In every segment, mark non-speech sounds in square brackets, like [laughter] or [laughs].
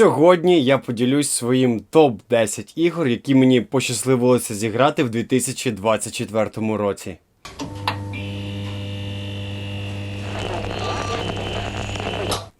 Сьогодні я поділюсь своїм топ-10 ігор, які мені пощасливилося зіграти в 2024 році.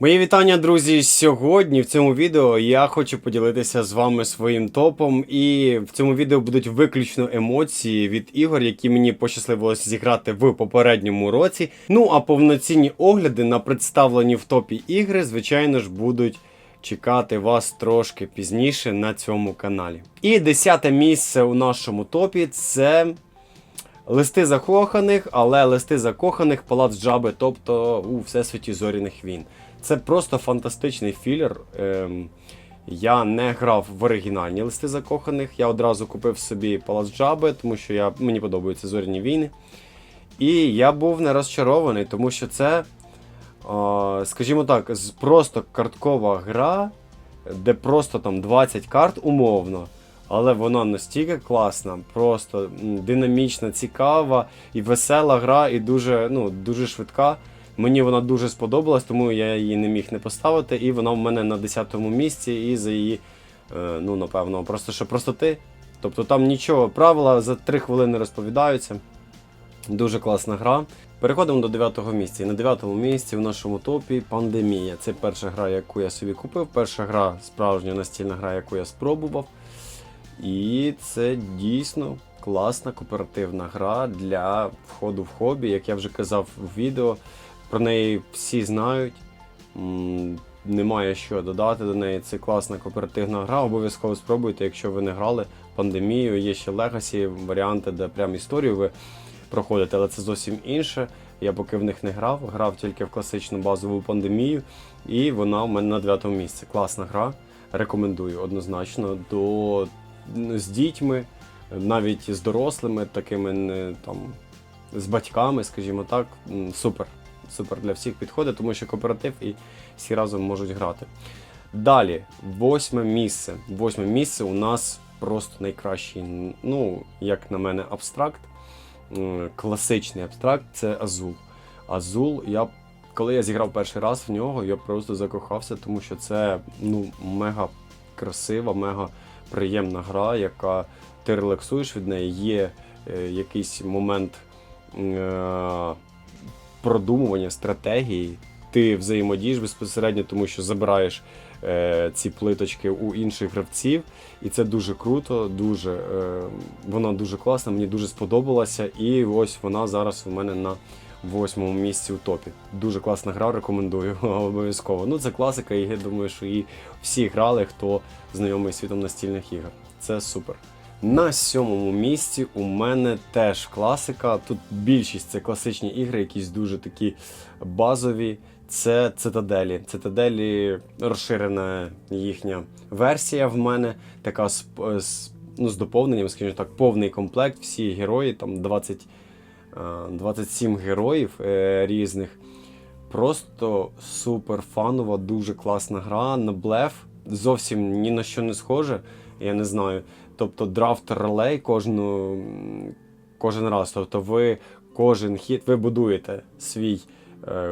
Мої вітання, друзі! Сьогодні в цьому відео я хочу поділитися з вами своїм топом, і в цьому відео будуть виключно емоції від ігор, які мені пощасливилося зіграти в попередньому році. Ну а повноцінні огляди на представлені в топі ігри, звичайно ж, будуть чекати вас трошки пізніше на цьому каналі. І десяте місце у нашому топі це. Листи закоханих, але листи закоханих Палац Джаби, тобто у Всесвіті Зоряних війн. Це просто фантастичний філер. Ем, я не грав в оригінальні листи закоханих. Я одразу купив собі Палац Джаби, тому що я, мені подобаються зоряні війни. І я був не розчарований, тому що це, скажімо так, просто карткова гра, де просто там 20 карт умовно. Але вона настільки класна, просто динамічна, цікава і весела гра, і дуже, ну, дуже швидка. Мені вона дуже сподобалась, тому я її не міг не поставити. І вона в мене на 10-му місці, і за її, е, ну, напевно, просто що простоти. Тобто там нічого, правила за 3 хвилини розповідаються. Дуже класна гра. Переходимо до 9-го місця. І на 9-му місці в нашому топі пандемія. Це перша гра, яку я собі купив. Перша гра, справжня настільна гра, яку я спробував. І це дійсно класна кооперативна гра для входу в хобі. Як я вже казав в відео, про неї всі знають. Немає що додати до неї. Це класна кооперативна гра. Обов'язково спробуйте, якщо ви не грали пандемію. Є ще Legacy, варіанти, де прям історію ви проходите, але це зовсім інше. Я поки в них не грав, грав тільки в класичну базову пандемію, і вона в мене на 9 місці. Класна гра. Рекомендую однозначно до з дітьми, навіть з дорослими, такими там з батьками, скажімо так. Супер. Супер для всіх підходить, тому що кооператив і всі разом можуть грати. Далі, восьме місце. Восьме місце у нас просто найкращий, ну, як на мене, абстракт. М, Класичний абстракт це Азул. Азул, я, коли я зіграв перший раз в нього, я просто закохався, тому що це ну, мега красива, мега приємна гра, яка ти релаксуєш від неї. Є е, якийсь момент е, продумування стратегії. Ти взаємодієш безпосередньо, тому що забираєш е, ці плиточки у інших гравців, і це дуже круто, дуже, е, вона дуже класна, мені дуже сподобалася. І ось вона зараз у мене на восьмому місці у топі. Дуже класна гра, рекомендую [laughs] обов'язково. Ну, це класика, і я думаю, що і всі грали, хто знайомий світом настільних ігор. Це супер. На сьомому місці у мене теж класика. Тут більшість це класичні ігри, якісь дуже такі базові. Це цитаделі. Цитаделі розширена їхня версія в мене, така з, з, ну, з доповненням, скажімо так, повний комплект. Всі герої, там 20, е, 27 героїв е, різних. Просто супер фанова, дуже класна гра на блеф. Зовсім ні на що не схоже, я не знаю. Тобто драфт релей кожну, кожен раз. Тобто ви кожен хід ви будуєте свій,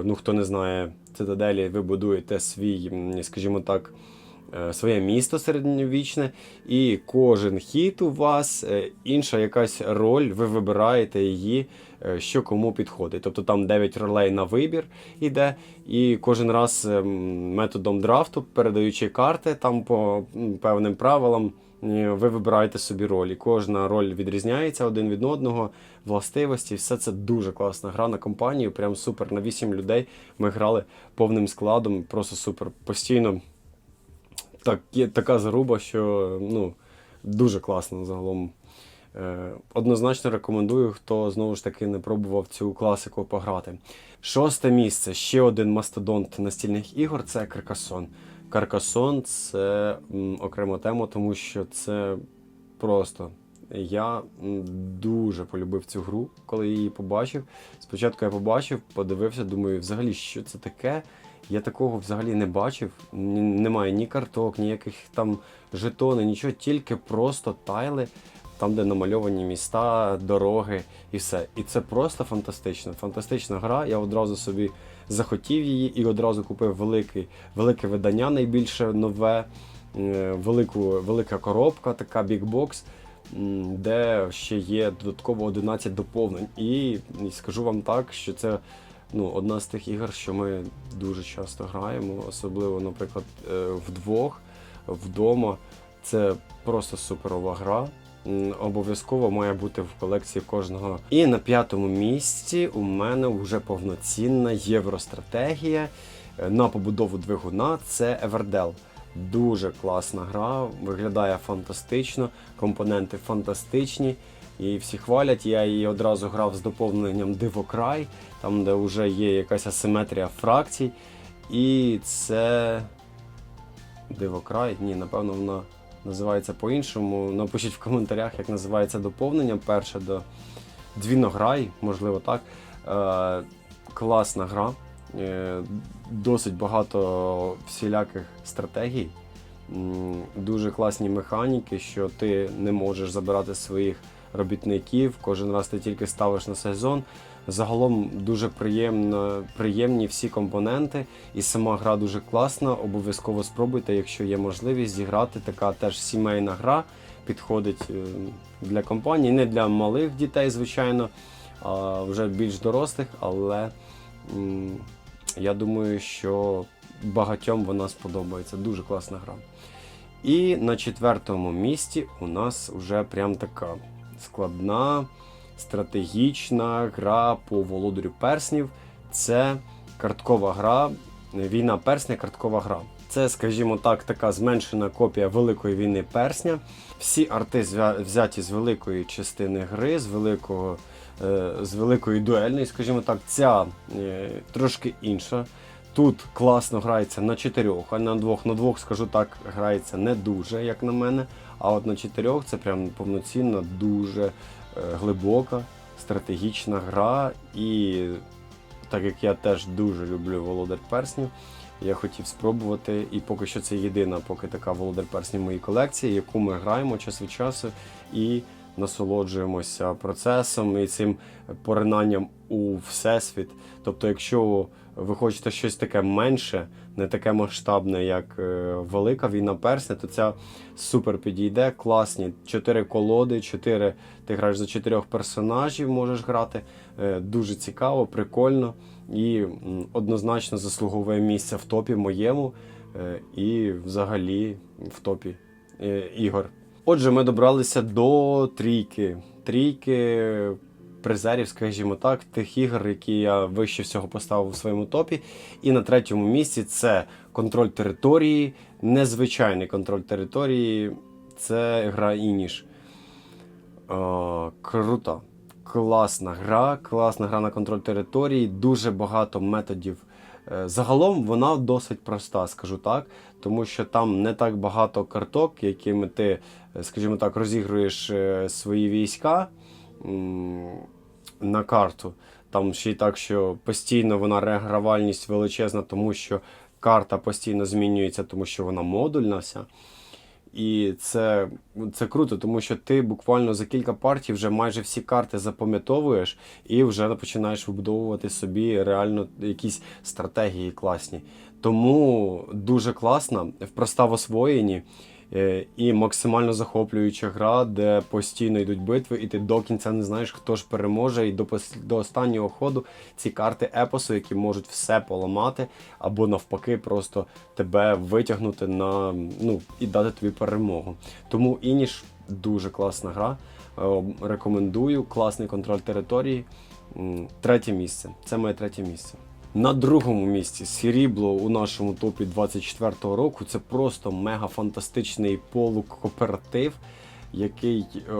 ну хто не знає цитаделі, ви будуєте свій, скажімо так, е, своє місто середньовічне, і кожен хід у вас е, інша якась роль, ви вибираєте її, е, що кому підходить. Тобто там 9 ролей на вибір іде, і кожен раз ем, методом драфту, передаючи карти там по певним правилам. Е, Ви вибираєте собі роль, і кожна роль відрізняється один від одного, властивості. Все це дуже класна гра на компанію. Прям супер. На 8 людей ми грали повним складом, просто супер. Постійно так, є така заруба, що ну, дуже класно загалом. Е, однозначно рекомендую, хто знову ж таки не пробував цю класику пограти. Шосте місце. Ще один мастодонт настільних ігор це Каркасон. Каркасон це окрема тема, тому що це просто. Я дуже полюбив цю гру, коли її побачив. Спочатку я побачив, подивився, думаю, взагалі, що це таке. Я такого взагалі не бачив. Немає ні карток, ніяких там жетони, нічого, тільки просто тайли, там, де намальовані міста, дороги і все. І це просто фантастично. Фантастична гра. Я одразу собі захотів її і одразу купив великий, велике видання, найбільше нове, е, велику, велика коробка, така бікбокс, де ще є додатково 11 доповнень. І, і скажу вам так, що це ну, одна з тих ігор, що ми дуже часто граємо, особливо, наприклад, е, вдвох, вдома. Це просто суперова гра. Обов'язково має бути в колекції кожного. І на п'ятому місці у мене вже повноцінна євростратегія е, на побудову двигуна. Це Everdell. Дуже класна гра, виглядає фантастично, компоненти фантастичні. І всі хвалять. Я її одразу грав з доповненням Дивокрай, там де вже є якась асиметрія фракцій. І це. Дивокрай? Ні, напевно, вона називається по-іншому. Напишіть в коментарях, як називається доповнення. Перше до Дзвінограй, можливо, так. Е, класна гра. Е, досить багато всіляких стратегій. Дуже класні механіки, що ти не можеш забирати своїх робітників. Кожен раз ти тільки ставиш на сезон. Загалом дуже приємно, приємні всі компоненти, і сама гра дуже класна. Обов'язково спробуйте, якщо є можливість зіграти. Така теж сімейна гра підходить е, для компанії, не для малих дітей, звичайно, а вже більш дорослих, але я думаю, що багатьом вона сподобається. Дуже класна гра. І на четвертому місці у нас вже прям така складна, стратегічна гра по володарю перснів. Це карткова гра, війна персня, карткова гра. Це, скажімо так, така зменшена копія великої війни персня. Всі арти взяті з великої частини гри, з великого. е, З великої дуельної, скажімо так, ця е, трошки інша. Тут класно грається на чотирьох, а на двох. На двох, скажу так, грається не дуже, як на мене. А от на чотирьох це прям повноцінна, дуже глибока, стратегічна гра. І так як я теж дуже люблю Володар Перснів, я хотів спробувати. І поки що це єдина, поки така Володар Перснів в моїй колекції, яку ми граємо час від часу і насолоджуємося процесом і цим поринанням у всесвіт. Тобто, якщо ви хочете щось таке менше, не таке масштабне, як е, велика війна персня, то ця супер підійде. Класні. Чотири колоди, чотири. Ти граєш за чотирьох персонажів, можеш грати. Е, Дуже цікаво, прикольно і однозначно заслуговує місце в топі моєму е, і взагалі в топі ігор. Отже, ми добралися до трійки. Трійки призерів, скажімо так, тих ігор, які я вище всього поставив у своєму топі. І на третьому місці це контроль території, незвичайний контроль території. Це гра Ініш. О, круто. Класна гра, класна гра на контроль території, дуже багато методів. Е, Загалом вона досить проста, скажу так, тому що там не так багато карток, якими ти, е, скажімо так, розігруєш е, свої війська на карту. Там ще й так, що постійно вона регравальність величезна, тому що карта постійно змінюється, тому що вона модульна вся. І це, це круто, тому що ти буквально за кілька партій вже майже всі карти запам'ятовуєш і вже починаєш вибудовувати собі реально якісь стратегії класні. Тому дуже класна, проста в освоєнні і максимально захоплююча гра, де постійно йдуть битви, і ти до кінця не знаєш, хто ж переможе, і до, до останнього ходу ці карти епосу, які можуть все поламати, або навпаки, просто тебе витягнути на ну і дати тобі перемогу. Тому Ініш дуже класна гра. Е, Рекомендую, класний контроль території. Третє місце. Це моє третє місце. На другому місці срібло у нашому топі 24-го року. Це просто мега фантастичний полукооператив, який е,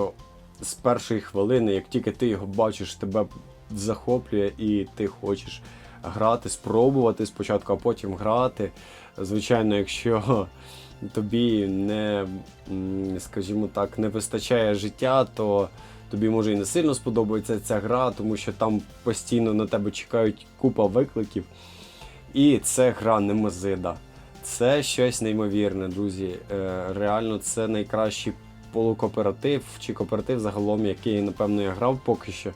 з першої хвилини, як тільки ти його бачиш, тебе захоплює і ти хочеш грати, спробувати спочатку, а потім грати. Звичайно, якщо тобі не, скажімо так, не вистачає життя, то тобі може і не сильно сподобається ця гра, тому що там постійно на тебе чекають купа викликів. І це гра Немезида. Це щось неймовірне, друзі. Е, Реально, це найкращий полукооператив чи кооператив загалом, який, напевно, я грав поки що.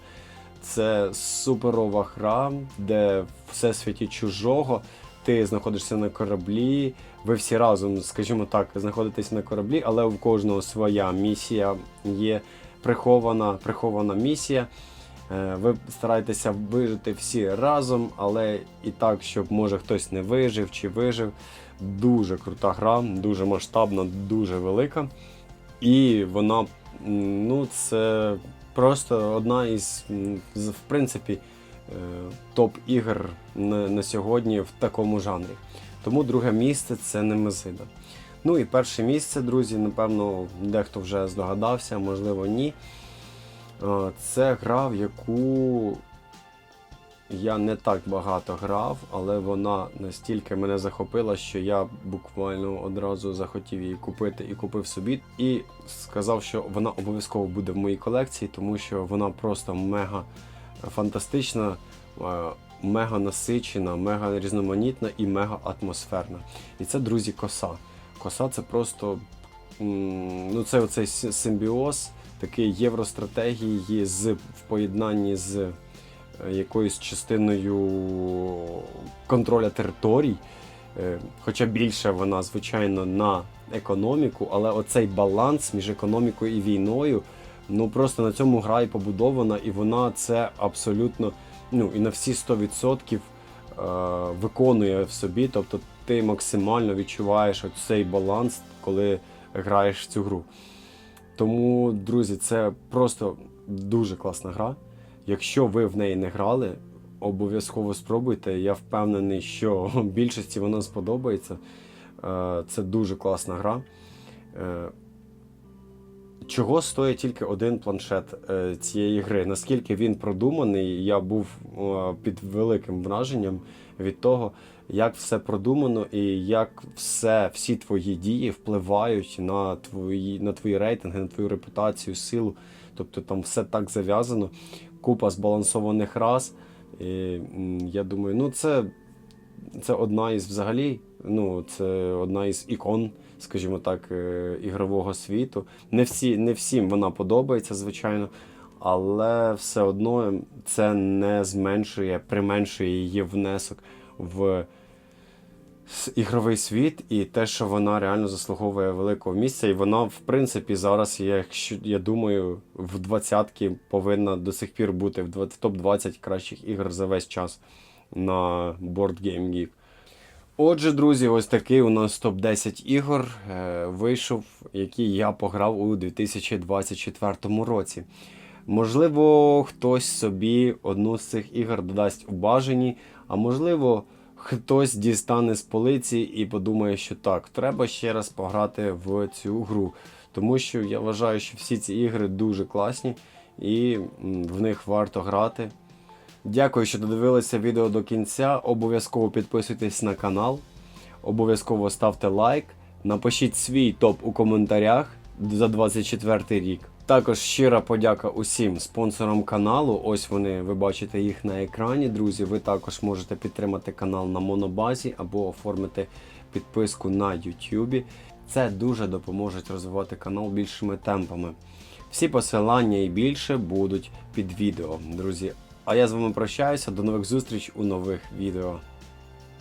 Це суперова гра, де в всесвіті чужого ти знаходишся на кораблі. Ви всі разом, скажімо так, знаходитесь на кораблі, але у кожного своя місія є прихована, прихована місія. Е, Ви стараєтеся вижити всі разом, але і так, щоб може хтось не вижив чи вижив. Дуже крута гра, дуже масштабна, дуже велика. І вона, ну, це просто одна із, в принципі, е, топ-ігор на, на сьогодні в такому жанрі. Тому друге місце це Немезида. Ну і перше місце, друзі, напевно, дехто вже здогадався, можливо, ні. Це гра, в яку я не так багато грав, але вона настільки мене захопила, що я буквально одразу захотів її купити і купив собі. І сказав, що вона обов'язково буде в моїй колекції, тому що вона просто мега фантастична, мега насичена, мега різноманітна і мега атмосферна. І це, друзі, коса. Коса це просто ну, це оцей симбіоз такий євростратегії з в поєднанні з е, якоюсь частиною контроля територій. Е, Хоча більше вона, звичайно, на економіку, але оцей баланс між економікою і війною, ну просто на цьому гра і побудована, і вона це абсолютно ну, і на всі 100% е, виконує в собі. Тобто ти максимально відчуваєш цей баланс, коли граєш в цю гру. Тому, друзі, це просто дуже класна гра. Якщо ви в неї не грали, обов'язково спробуйте. Я впевнений, що [laughs] більшості вона сподобається. Е, Це дуже класна гра. Е, Чого стоїть тільки один планшет е, цієї гри? Наскільки він продуманий, я був під великим враженням від того, як все продумано і як все, всі твої дії впливають на твої, на твої рейтинги, на твою репутацію, силу. Тобто там все так зав'язано, купа збалансованих рас. І, я думаю, ну це, це одна із взагалі, ну це одна із ікон, скажімо так, е, ігрового світу. Не, всі, не всім вона подобається, звичайно, але все одно це не зменшує, применшує її внесок в ігровий світ і те, що вона реально заслуговує великого місця. І вона, в принципі, зараз, я, я думаю, в двадцятки повинна до сих пір бути в в топ-20 кращих ігор за весь час на Board Game Geek. Отже, друзі, ось такий у нас топ-10 ігор е, вийшов, які я пограв у 2024 році. Можливо, хтось собі одну з цих ігор додасть у бажані, а можливо, хтось дістане з полиці і подумає, що так, треба ще раз пограти в цю гру. Тому що я вважаю, що всі ці ігри дуже класні і в них варто грати. Дякую, що додивилися відео до кінця. Обов'язково підписуйтесь на канал, обов'язково ставте лайк, напишіть свій топ у коментарях за 24 рік. Також щира подяка усім спонсорам каналу. Ось вони, ви бачите їх на екрані, друзі. Ви також можете підтримати канал на Монобазі або оформити підписку на YouTube. Це дуже допоможе розвивати канал більшими темпами. Всі посилання і більше будуть під відео, друзі. А я з вами прощаюся. До нових зустріч у нових відео.